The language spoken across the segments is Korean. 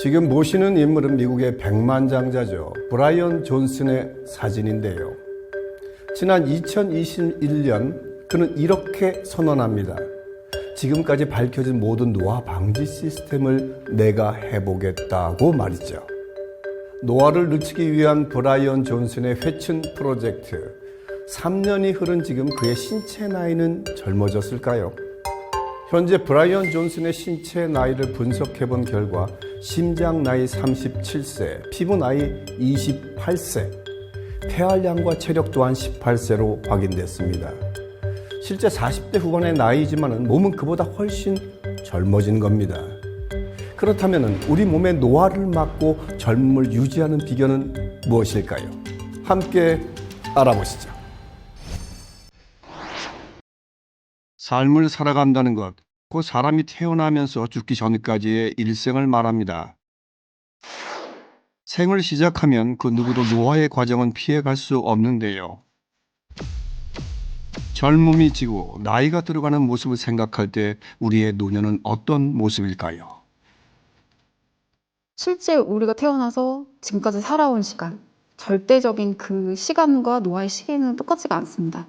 지금 모시는 인물은 미국의 백만장자죠. 브라이언 존슨의 사진인데요. 지난 2021년 그는 이렇게 선언합니다. 지금까지 밝혀진 모든 노화 방지 시스템을 내가 해보겠다고 말이죠. 노화를 늦추기 위한 브라이언 존슨의 회춘 프로젝트. 3년이 흐른 지금 그의 신체 나이는 젊어졌을까요? 현재 브라이언 존슨의 신체 나이를 분석해 본 결과 심장 나이 37세, 피부 나이 28세, 폐활량과 체력 또한 18세로 확인됐습니다. 실제 40대 후반의 나이지만 몸은 그보다 훨씬 젊어진 겁니다. 그렇다면 우리 몸의 노화를 막고 젊음을 유지하는 비결은 무엇일까요? 함께 알아보시죠. 삶을 살아간다는 것, 그 사람이 태어나면서 죽기 전까지의 일생을 말합니다. 생을 시작하면 그 누구도 노화의 과정은 피해갈 수 없는데요. 젊음이 지고 나이가 들어가는 모습을 생각할 때 우리의 노년은 어떤 모습일까요? 실제 우리가 태어나서 지금까지 살아온 시간, 절대적인 그 시간과 노화의 시기는 똑같지가 않습니다.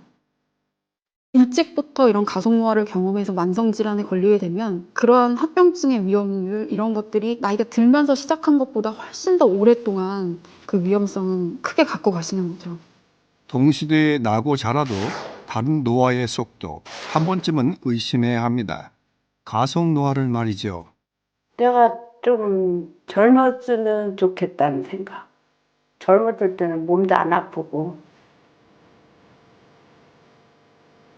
일찍부터 이런 가속노화를 경험해서 만성질환에 걸리게 되면 그러한 합병증의 위험률 이런 것들이 나이가 들면서 시작한 것보다 훨씬 더 오랫동안 그 위험성은 크게 갖고 가시는 거죠. 동시대에 나고 자라도 다른 노화의 속도 한 번쯤은 의심해야 합니다. 가속 노화를 말이죠. 내가 좀 젊었으면 좋겠다는 생각. 젊었을 때는 몸도 안 아프고.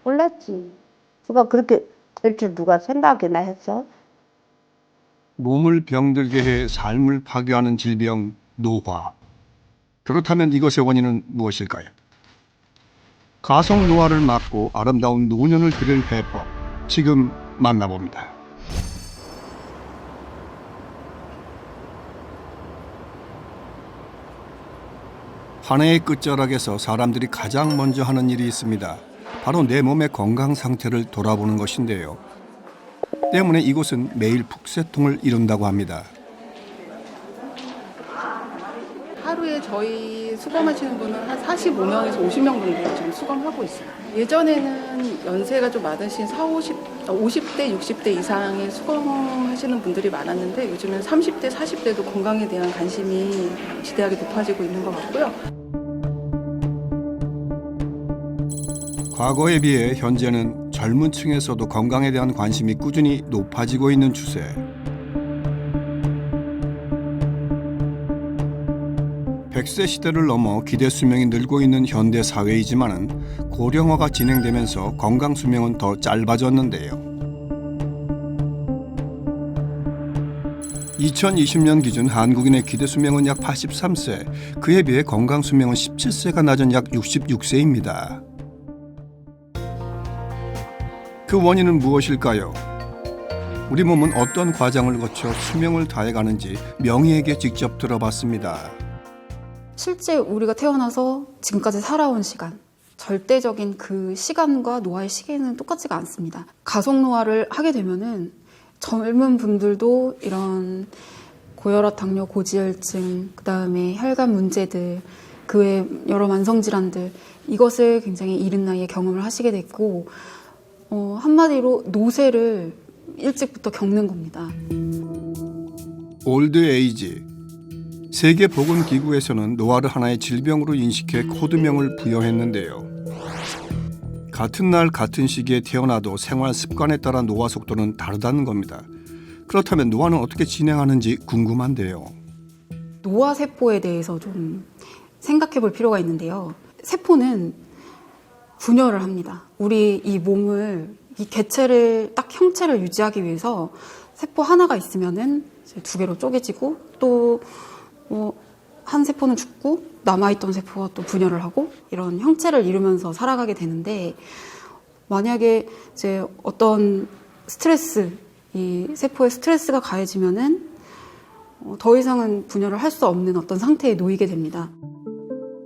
몰랐지. 누가 그렇게 될 줄 누가 생각이나 했어? 몸을 병들게 해 삶을 파괴하는 질병 노화. 그렇다면 이것의 원인은 무엇일까요? 가속 노화를 막고 아름다운 노년을 그릴 해법. 지금 만나봅니다. 한 해의 끝자락에서 사람들이 가장 먼저 하는 일이 있습니다. 바로 내 몸의 건강 상태를 돌아보는 것인데요. 때문에 이곳은 매일 북새통을 이룬다고 합니다. 하루에 저희 수검하시는 분은 한 45명에서 50명 정도 지금 수검하고 있어요. 예전에는 연세가 좀 많으신 4, 50, 어, 50대, 60대 이상의 수검하시는 분들이 많았는데 요즘은 30대, 40대도 건강에 대한 관심이 지대하게 높아지고 있는 것 같고요. 과거에 비해 현재는 젊은 층에서도 건강에 대한 관심이 꾸준히 높아지고 있는 추세. 백세 시대를 넘어 기대 수명이 늘고 있는 현대 사회이지만은 고령화가 진행되면서 건강 수명은 더 짧아졌는데요. 2020년 기준 한국인의 기대 수명은 약 83세, 그에 비해 건강 수명은 17세가 낮은 약 66세입니다. 그 원인은 무엇일까요? 우리 몸은 어떤 과정을 거쳐 수명을 다해가는지 명희에게 직접 들어봤습니다. 실제 우리가 태어나서 지금까지 살아온 시간, 절대적인 그 시간과 노화의 시기는 똑같지가 않습니다. 가속 노화를 하게 되면은 젊은 분들도 이런 고혈압, 당뇨, 고지혈증, 그 다음에 혈관 문제들, 그 외 여러 만성 질환들, 이것을 굉장히 이른 나이에 경험을 하시게 됐고, 어, 한마디로 노쇠를 일찍부터 겪는 겁니다. 올드 에이지 세계 보건 기구에서는 노화를 하나의 질병으로 인식해 코드명을 부여했는데요. 같은 날 같은 시기에 태어나도 생활 습관에 따라 노화 속도는 다르다는 겁니다. 그렇다면 노화는 어떻게 진행하는지 궁금한데요. 노화 세포에 대해서 좀 생각해 볼 필요가 있는데요. 세포는 분열을 합니다. 우리 이 몸을 이 개체를 딱 형체를 유지하기 위해서 세포 하나가 있으면은 두 개로 쪼개지고 또 뭐 한 세포는 죽고 남아있던 세포가 또 분열을 하고 이런 형체를 이루면서 살아가게 되는데 만약에 이제 어떤 스트레스 이 세포에 스트레스가 가해지면은 어, 더 이상은 분열을 할 수 없는 어떤 상태에 놓이게 됩니다.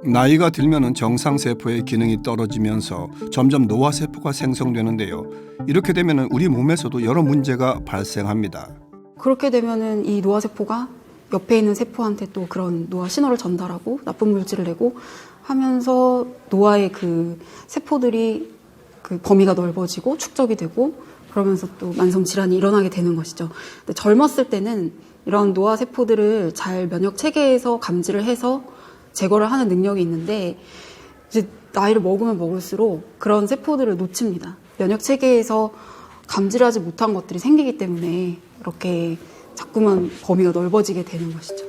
나이가 들면은 정상 세포의 기능이 떨어지면서 점점 노화 세포가 생성되는데요. 이렇게 되면은 우리 몸에서도 여러 문제가 발생합니다. 그렇게 되면은 이 노화 세포가 옆에 있는 세포한테 또 그런 노화 신호를 전달하고 나쁜 물질을 내고 하면서 노화의 그 세포들이 그 범위가 넓어지고 축적이 되고 그러면서 또 만성 질환이 일어나게 되는 것이죠. 젊었을 때는 이런 노화 세포들을 잘 면역 체계에서 감지를 해서 제거를 하는 능력이 있는데 이제 나이를 먹으면 먹을수록 그런 세포들을 놓칩니다. 면역 체계에서 감지를 하지 못한 것들이 생기기 때문에 이렇게 자꾸만 범위가 넓어지게 되는 것이죠.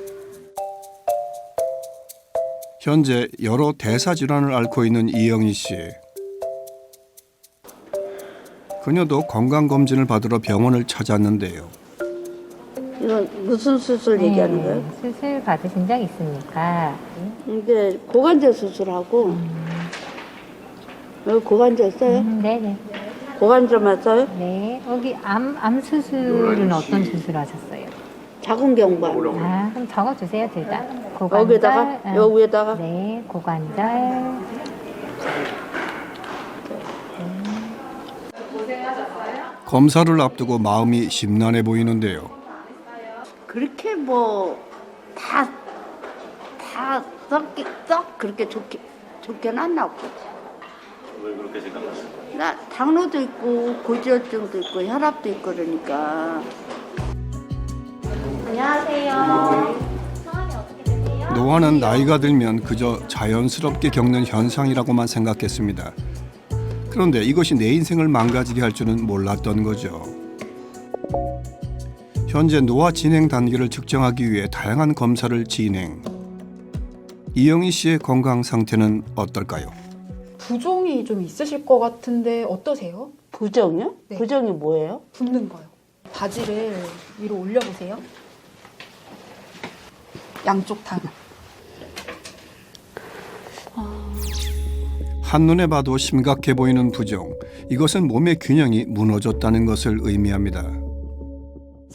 현재 여러 대사 질환을 앓고 있는 이영희 씨. 그녀도 건강 검진을 받으러 병원을 찾았는데요. 이건 무슨 수술 얘기하는 거예요? 네, 수술 받으신 적 있습니까? 이게 고관절 수술하고 여기 고관절 써요? 음, 네네. 고관절만 써요? 네. 여기 암, 암 수술은 어떤 수술 하셨어요? 자궁경부암. 아, 그럼 적어주세요, 둘 다. 고관절. 여기다가 응. 여기 위에다가 네, 고관절. 검사를 앞두고 마음이 심란해 보이는데요. 그렇게 뭐 다 다 썩, 썩 그렇게 좋게 좋게는 안 나오고. 왜 그렇게 생각하세요? 나 당뇨도 있고 고지혈증도 있고 혈압도 있고 그러니까. 노화는 나이가 들면 그저 자연스럽게 겪는 현상이라고만 생각했습니다. 그런데 이것이 내 인생을 망가지게 할 줄은 몰랐던 거죠. 현재 노화 진행 단계를 측정하기 위해 다양한 검사를 진행. 이영희 씨의 건강 상태는 어떨까요? 부종이 좀 있으실 것 같은데 어떠세요? 부정이요? 네. 부정이 뭐예요? 붓는 거요. 바지를 위로 올려보세요. 양쪽 다. 한눈에 봐도 심각해 보이는 부종. 이것은 몸의 균형이 무너졌다는 것을 의미합니다.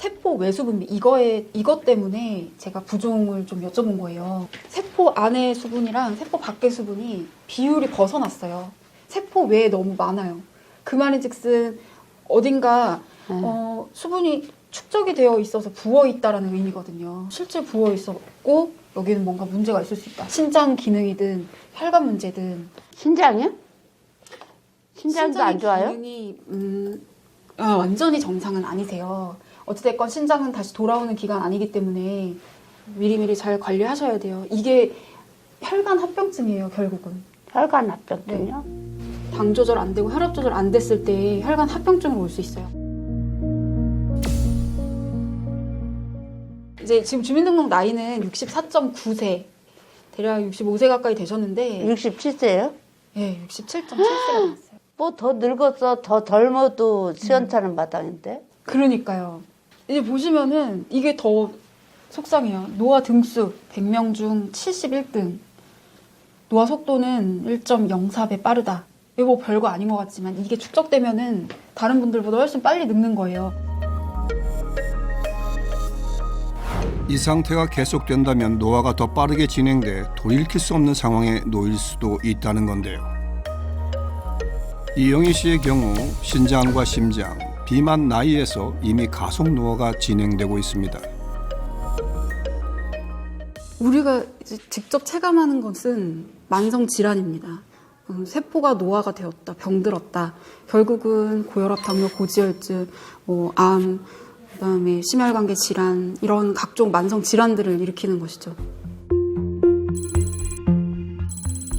세포 외수 분비 이거에 이것 때문에 제가 부종을 좀 여쭤본 거예요. 세포 안의 수분이랑 세포 밖의 수분이 비율이 벗어났어요. 세포 외에 너무 많아요. 그 말인즉슨 어딘가 어, 수분이 축적이 되어 있어서 부어 있다라는 의미거든요. 실제 부어 있었고 여기는 뭔가 문제가 있을 수 있다. 신장 기능이든 혈관 문제든 신장이요? 신장도 안 좋아요? 기능이 음, 어, 완전히 정상은 아니세요. 어찌됐건 신장은 다시 돌아오는 기간 아니기 때문에 미리미리 잘 관리하셔야 돼요. 이게 혈관 합병증이에요, 결국은. 혈관 합병증이요? 당 조절 안 되고 혈압 조절 안 됐을 때 혈관 합병증으로 올 수 있어요. 이제 지금 주민등록 나이는 64.9세, 대략 65세 가까이 되셨는데, 67세예요? 예, 67.7세가 됐어요. 뭐 더 늙었어 더 젊어도 시원찮은 마당인데 그러니까요. 이제 보시면은 이게 더 속상해요. 노화 등수 100명 중 71등. 노화 속도는 1.04배 빠르다. 이거 뭐 별거 아닌 것 같지만 이게 축적되면은 다른 분들보다 훨씬 빨리 늙는 거예요. 이 상태가 계속된다면 노화가 더 빠르게 진행돼 돌이킬 수 없는 상황에 놓일 수도 있다는 건데요. 이영희 씨의 경우 신장과 심장, 비만 나이에서 이미 가속 노화가 진행되고 있습니다. 우리가 직접 체감하는 것은 만성 질환입니다. 음, 세포가 노화가 되었다, 병들었다. 결국은 고혈압, 당뇨, 고지혈증, 뭐 암, 그다음에 심혈관계 질환 이런 각종 만성 질환들을 일으키는 것이죠.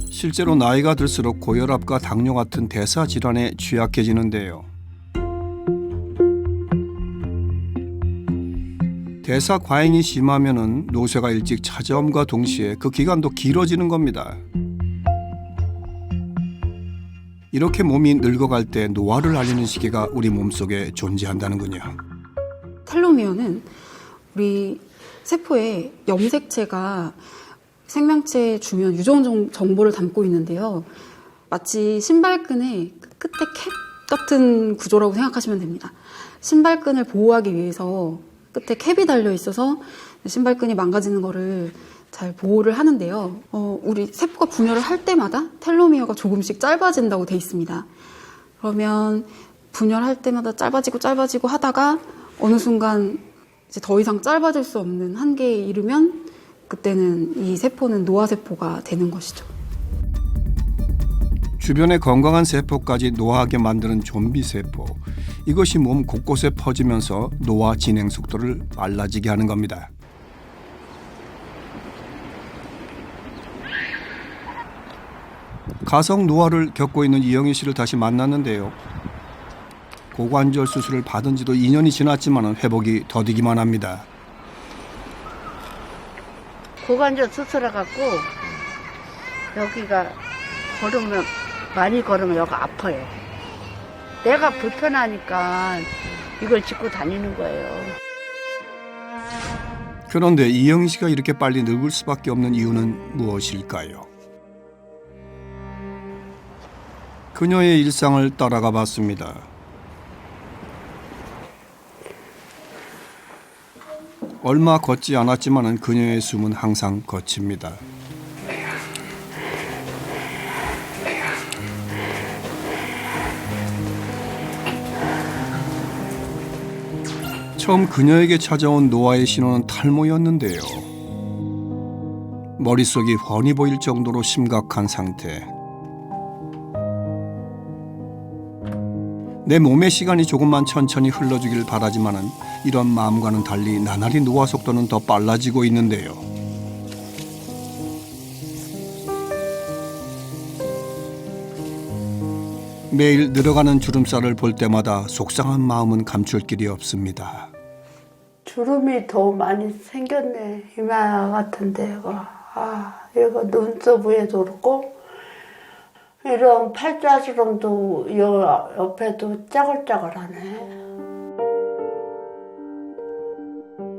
실제로 나이가 들수록 고혈압과 당뇨 같은 대사 질환에 취약해지는데요. 대사 과잉이 심하면은 노쇠가 일찍 찾아옴과 동시에 그 기간도 길어지는 겁니다. 이렇게 몸이 늙어갈 때 노화를 알리는 시기가 우리 몸속에 존재한다는군요. 텔로미어는 우리 세포의 염색체가 생명체에 중요한 유전 정- 정보를 담고 있는데요. 마치 신발끈의 끝에 캡 같은 구조라고 생각하시면 됩니다. 신발끈을 보호하기 위해서 끝에 캡이 달려 있어서 신발끈이 망가지는 거를 잘 보호를 하는데요. 어, 우리 세포가 분열을 할 때마다 텔로미어가 조금씩 짧아진다고 돼 있습니다. 그러면 분열할 때마다 짧아지고 짧아지고 하다가 어느 순간 이제 더 이상 짧아질 수 없는 한계에 이르면 그때는 이 세포는 노화세포가 되는 것이죠. 주변의 건강한 세포까지 노화하게 만드는 좀비 세포. 이것이 몸 곳곳에 퍼지면서 노화 진행 속도를 빨라지게 하는 겁니다. 가성 노화를 겪고 있는 이영희 씨를 다시 만났는데요. 고관절 수술을 받은 지도 2년이 지났지만 회복이 더디기만 합니다. 고관절 수술해 갖고 여기가 걸으면 많이 걸으면 여기 아파요. 내가 불편하니까 이걸 짚고 다니는 거예요. 그런데 이영희 씨가 이렇게 빨리 늙을 수밖에 없는 이유는 무엇일까요? 그녀의 일상을 따라가 봤습니다. 얼마 걷지 않았지만은 그녀의 숨은 항상 거칩니다. 처음 그녀에게 찾아온 노화의 신호는 탈모였는데요. 머릿속이 훤히 보일 정도로 심각한 상태. 내 몸의 시간이 조금만 천천히 흘러주길 바라지만은 이런 마음과는 달리 나날이 노화 속도는 더 빨라지고 있는데요. 매일 늘어가는 주름살을 볼 때마다 속상한 마음은 감출 길이 없습니다. 주름이 더 많이 생겼네. 이마 같은데, 이거. 아, 이거 눈썹 위에도 그렇고, 이런 팔자주름도 여, 옆에도 짜글짜글하네.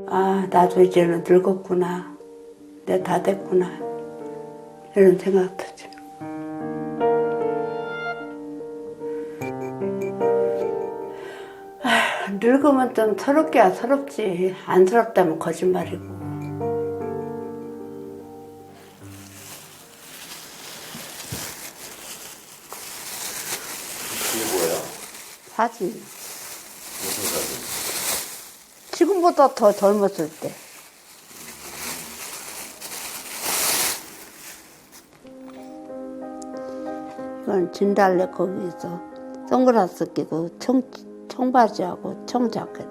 아, 나도 이제는 늙었구나. 내 다 됐구나. 이런 생각 들지. 늙으면 좀 서럽게야 서럽지. 안 서럽다면 거짓말이고. 이게 뭐야? 사진. 무슨 사진? 지금보다 더 젊었을 때. 이건 진달래 거기서 선글라스 끼고 청, 청바지하고 청자켓.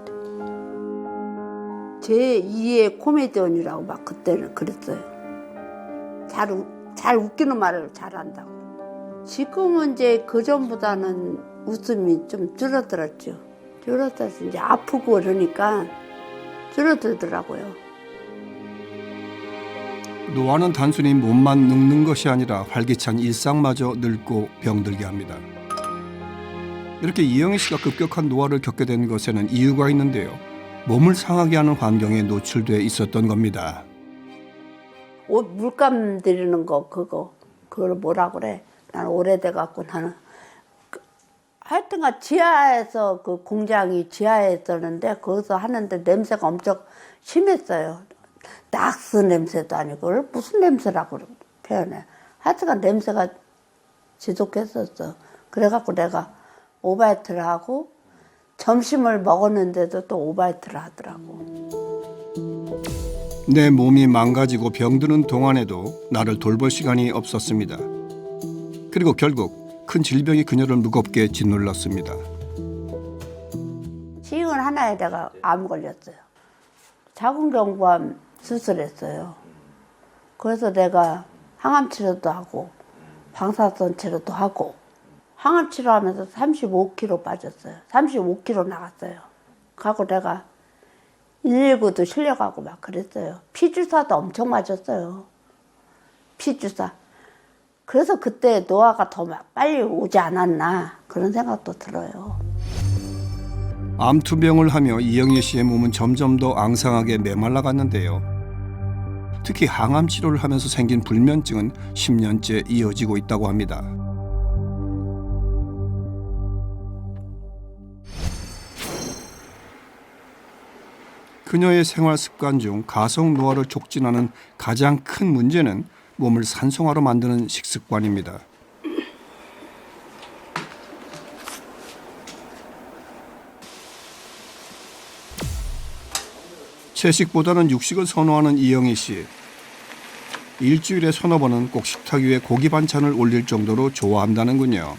제 2의 코미디언이라고 막 그때는 그랬어요. 잘, 우- 잘 웃기는 말을 잘한다고. 지금은 이제 그 전보다는 웃음이 좀 줄어들었죠. 줄어들어서 이제 아프고 그러니까 줄어들더라고요. 노화는 단순히 몸만 늙는 것이 아니라 활기찬 일상마저 늙고 병들게 합니다. 이렇게 이영희 씨가 급격한 노화를 겪게 된 것에는 이유가 있는데요. 몸을 상하게 하는 환경에 노출돼 있었던 겁니다. 옷 물감 들이는 거 그거 그걸 뭐라 그래? 나는 오래돼 갖고 나는 그, 하여튼간 지하에서 그 공장이 지하에 있었는데 거기서 하는데 냄새가 엄청 심했어요. 낙스 냄새도 아니고 무슨 냄새라고 표현해. 하여튼간 냄새가 지독했었어. 그래갖고 내가 오바이트를 하고 점심을 먹었는데도 또 오바이트를 하더라고. 내 몸이 망가지고 병드는 동안에도 나를 돌볼 시간이 없었습니다. 그리고 결국 큰 질병이 그녀를 무겁게 짓눌렀습니다. 시흥 하나에 내가 암 걸렸어요. 자궁경부암 수술했어요. 그래서 내가 항암 치료도 하고 방사선 치료도 하고 항암 치료하면서 35kg 빠졌어요. 35kg 나갔어요. 가고 내가 119도 실려가고 막 그랬어요. 피주사도 엄청 맞았어요. 피주사. 그래서 그때 노화가 더 막 빨리 오지 않았나 그런 생각도 들어요. 암투병을 하며 이영애 씨의 몸은 점점 더 앙상하게 메말라 갔는데요. 특히 항암 치료를 하면서 생긴 불면증은 10년째 이어지고 있다고 합니다. 그녀의 생활 습관 중 가성 노화를 촉진하는 가장 큰 문제는 몸을 산성화로 만드는 식습관입니다. 채식보다는 육식을 선호하는 이영희 씨. 일주일에 서너 번은 꼭 식탁 위에 고기 반찬을 올릴 정도로 좋아한다는군요.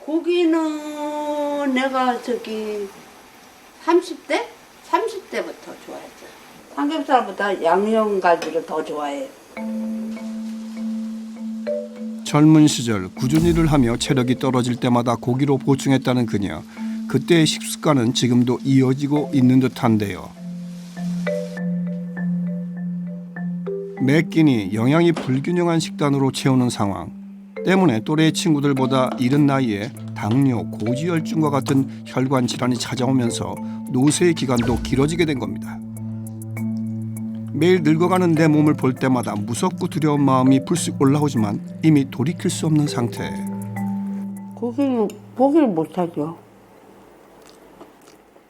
고기는 내가 저기 30대? 30대부터 좋아했죠. 삼겹살보다 양념가지를 더 좋아해요. 젊은 시절 꾸준히 일을 하며 체력이 떨어질 때마다 고기로 보충했다는 그녀. 그때의 식습관은 지금도 이어지고 있는 듯한데요. 매 끼니 영양이 불균형한 식단으로 채우는 상황 때문에 또래 친구들보다 이른 나이에 당뇨, 고지혈증과 같은 혈관 질환이 찾아오면서 노쇠의 기간도 길어지게 된 겁니다. 매일 늙어가는 내 몸을 볼 때마다 무섭고 두려운 마음이 불쑥 올라오지만 이미 돌이킬 수 없는 상태. 고기는 고기를 못 하죠.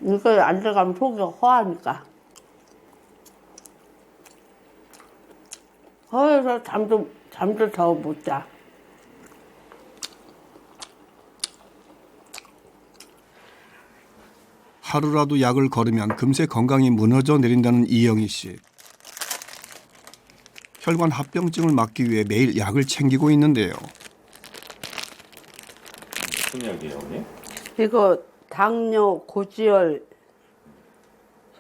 이거 안 들어가면 속이 허하니까. 허해서 잠도 잠도 더 못 자. 하루라도 약을 걸으면 금세 건강이 무너져 내린다는 이영희 씨. 혈관 합병증을 막기 위해 매일 약을 챙기고 있는데요. 무슨 약이에요, 어머니? 이거 당뇨, 고지혈,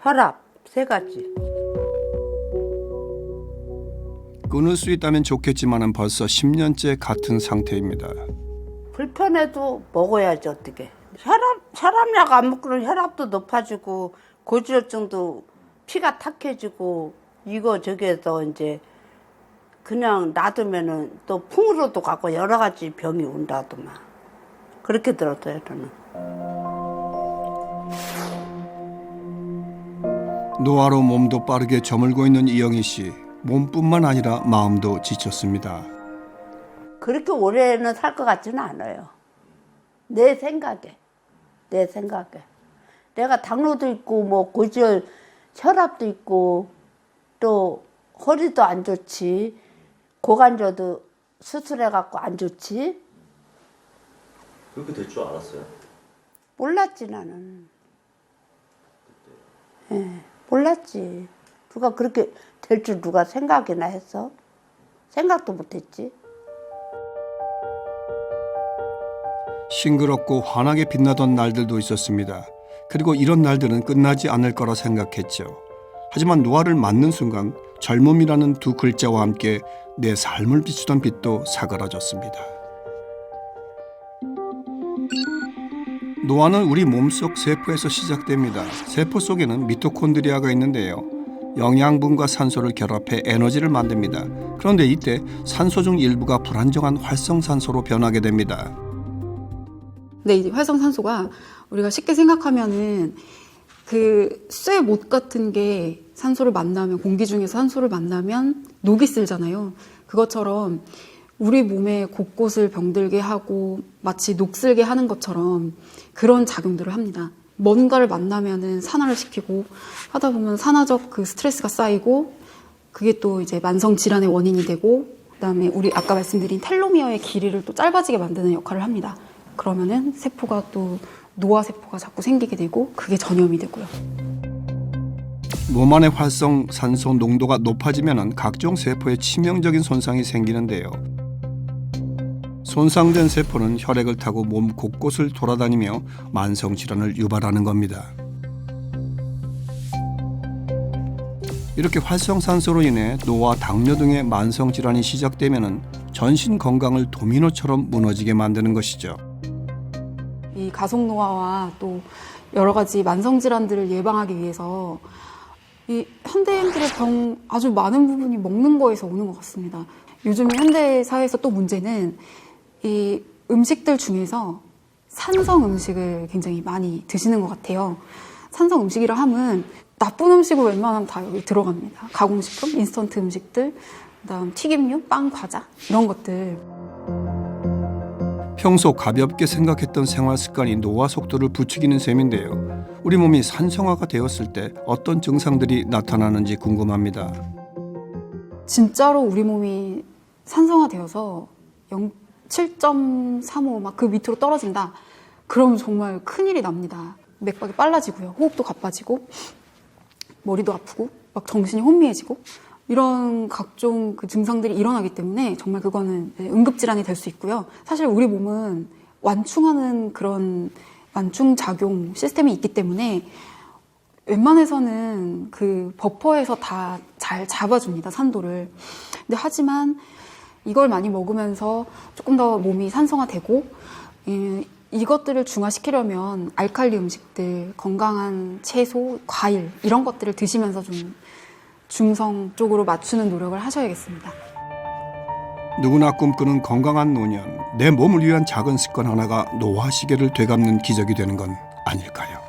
혈압 세 가지. 끊을 수 있다면 좋겠지만은 벌써 10년째 같은 상태입니다. 불편해도 먹어야지 어떻게. 혈압 혈압약 안 먹고는 혈압도 높아지고 고지혈증도 피가 탁해지고 이거 저기에서 이제 그냥 놔두면은 또 풍으로도 가고 여러 가지 병이 온다더만 그렇게 들었어요 저는. 노화로 몸도 빠르게 저물고 있는 이영희 씨. 몸뿐만 아니라 마음도 지쳤습니다. 그렇게 오래는 살 것 같지는 않아요. 내 생각에. 내 생각에. 내가 당뇨도 있고, 뭐, 고지혈, 혈압도 있고, 또, 허리도 안 좋지. 고관절도 수술해 갖고 안 좋지. 그렇게 될 줄 알았어요? 몰랐지, 나는. 예, 몰랐지. 누가 그렇게 될 줄 누가 생각이나 했어? 생각도 못 했지. 싱그럽고 환하게 빛나던 날들도 있었습니다. 그리고 이런 날들은 끝나지 않을 거라 생각했죠. 하지만 노화를 맞는 순간 젊음이라는 두 글자와 함께 내 삶을 비추던 빛도 사그라졌습니다. 노화는 우리 몸속 세포에서 시작됩니다. 세포 속에는 미토콘드리아가 있는데요. 영양분과 산소를 결합해 에너지를 만듭니다. 그런데 이때 산소 중 일부가 불안정한 활성산소로 변하게 됩니다. 근데 이제 활성산소가 우리가 쉽게 생각하면은 그 쇠못 같은 게 산소를 만나면 공기 중에서 산소를 만나면 녹이 슬잖아요. 그것처럼 우리 몸의 곳곳을 병들게 하고 마치 녹슬게 하는 것처럼 그런 작용들을 합니다. 뭔가를 만나면은 산화를 시키고 하다 보면 산화적 그 스트레스가 쌓이고 그게 또 이제 만성 질환의 원인이 되고 그다음에 우리 아까 말씀드린 텔로미어의 길이를 또 짧아지게 만드는 역할을 합니다. 그러면은 세포가 또 노화 세포가 자꾸 생기게 되고 그게 전염이 되고요. 몸 안의 활성 산소 농도가 높아지면 각종 세포에 치명적인 손상이 생기는데요. 손상된 세포는 혈액을 타고 몸 곳곳을 돌아다니며 만성 질환을 유발하는 겁니다. 이렇게 활성산소로 인해 노화, 당뇨 등의 만성 질환이 시작되면 전신 건강을 도미노처럼 무너지게 만드는 것이죠. 이 가속 노화와 또 여러 가지 만성 질환들을 예방하기 위해서 이 현대인들의 병 아주 많은 부분이 먹는 거에서 오는 것 같습니다. 요즘 현대 사회에서 또 문제는 이 음식들 중에서 산성 음식을 굉장히 많이 드시는 것 같아요. 산성 음식이라 함은 나쁜 음식은 웬만하면 다 여기 들어갑니다. 가공식품, 인스턴트 음식들, 그다음 튀김류, 빵, 과자 이런 것들. 평소 가볍게 생각했던 생활 습관이 노화 속도를 부추기는 셈인데요. 우리 몸이 산성화가 되었을 때 어떤 증상들이 나타나는지 궁금합니다. 진짜로 우리 몸이 산성화되어서 7.35 막 그 밑으로 떨어진다. 그럼 정말 큰일이 납니다. 맥박이 빨라지고요. 호흡도 가빠지고 머리도 아프고 막 정신이 혼미해지고 이런 각종 그 증상들이 일어나기 때문에 정말 그거는 응급질환이 될 수 있고요. 사실 우리 몸은 완충하는 그런 완충 작용 시스템이 있기 때문에 웬만해서는 그 버퍼에서 다 잘 잡아줍니다 산도를. 근데 하지만 이걸 많이 먹으면서 조금 더 몸이 산성화되고 이, 이것들을 중화시키려면 알칼리 음식들, 건강한 채소, 과일 이런 것들을 드시면서 좀 중성 쪽으로 맞추는 노력을 하셔야겠습니다. 누구나 꿈꾸는 건강한 노년, 내 몸을 위한 작은 습관 하나가 노화 시계를 되갚는 기적이 되는 건 아닐까요?